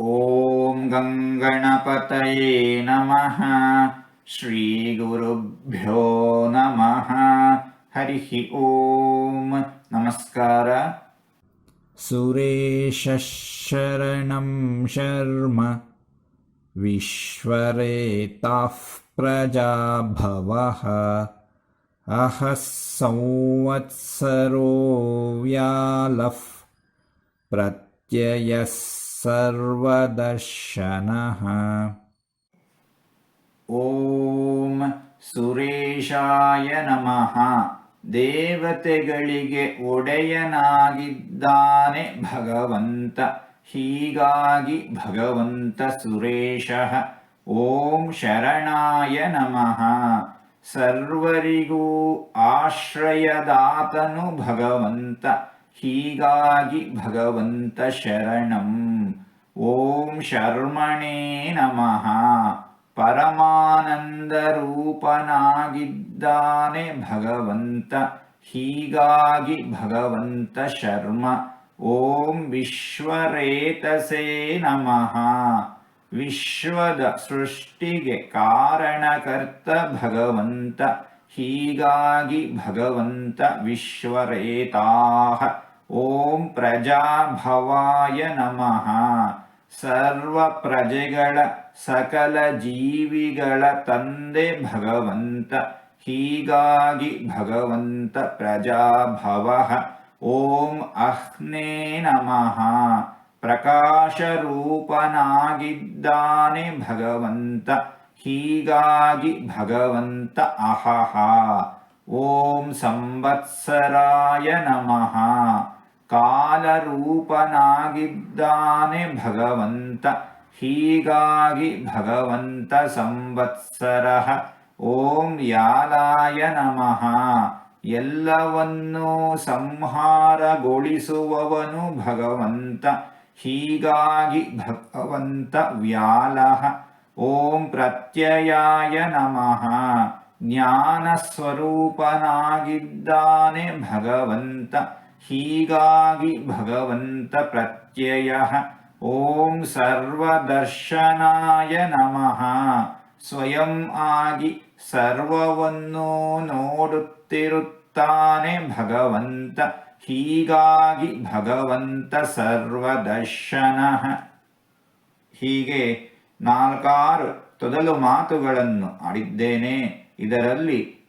ॐ गङ्गणपतये नमः। श्रीगुरुभ्यो नमः। हरिः ॐ नमस्कार। सुरेशरणं शर्म। विश्वरेताः प्रजाभवः अहः संवत्सरो व्यालः। प्रत्ययः सर्वदर्शनः ಓಂ ಸುರೇಶಾಯ ನಮಃ ದೇವತೆಗಳಿಗೆ ಒಡೆಯನಾಗಿದ್ದಾನೆ ಭಗವಂತ ಹೀಗಾಗಿ ಭಗವಂತ ಸುರೇಶ ಓಂ ಶರಣಾಯ ನಮಃ ಸರ್ವರಿಗೂ ಆಶ್ರಯದಾತನು ಭಗವಂತ ಹೀಗಾಗಿ ಭಗವಂತ ಶರಣಂ ಓಂ ಶರ್ಮಣೇ ನಮಃ ಪರಮಾನಂದ ರೂಪನಾಗಿದ್ದಾನೆ ಭಗವಂತ ಹೀಗಾಗಿ ಭಗವಂತ ಶರ್ಮ ಓಂ ವಿಶ್ವರೇತಸೇ ನಮಃ ವಿಶ್ವದ ಸೃಷ್ಟಿಗೆ ಕಾರಣಕರ್ತ ಭಗವಂತ ಹೀಗಾಗಿ ಭಗವಂತ ವಿಶ್ವರೇತಾಹ ಓಂ ಪ್ರಜಾಭವಾಯ ನಮಃ ಸರ್ವ ಪ್ರಜೆಗಳ ಸಕಲ ಜೀವಿಗಳ ತಂದೆ ಭಗವಂತ ಹೀಗಾಗಿ ಭಗವಂತ ಪ್ರಜಾಭವ ಓಂ ಅಹ್ನೇ ನಮಃ ಪ್ರಕಾಶರೂಪನಾಗಿದ್ದಾನೆ ಭಗವಂತ ಹೀಗಾಗಿ ಭಗವಂತ ಅಹಹ ಓಂ ಸಂವತ್ಸರಾಯ ನಮಃ ಕಾಲರೂಪನಾಗಿದ್ದಾನೆ ಭಗವಂತ. ಹೀಗಾಗಿ ಭಗವಂತ ಸಂವತ್ಸರ. ಓಂ ಯಾಲಾಯ ನಮಃ. ಎಲ್ಲವನ್ನೂ ಸಂಹಾರಗೊಳಿಸುವವನು ಭಗವಂತ. ಹೀಗಾಗಿ ಭಗವಂತ ವ್ಯಾಲಃ. ಓಂ ಪ್ರತ್ಯಯಾಯ ನಮಃ. ಜ್ಞಾನ ಸ್ವರೂಪನಾಗಿದ್ದಾನೆ ಭಗವಂತ. ಹೀಗಾಗಿ ಭಗವಂತ ಪ್ರತ್ಯಯ. ಓಂ ಸರ್ವದರ್ಶನಾಯ ನಮಃ. ಸ್ವಯಂ ಆಗಿ ಸರ್ವವನ್ನೂ ನೋಡುತ್ತಿರುತ್ತಾನೆ ಭಗವಂತ. ಹೀಗಾಗಿ ಭಗವಂತ ಸರ್ವದರ್ಶನ. ಹೀಗೆ ನಾಲ್ಕಾರು ತೊದಲು ಮಾತುಗಳನ್ನು ಆಡಿದ್ದೇನೆ. ಇದರಲ್ಲಿ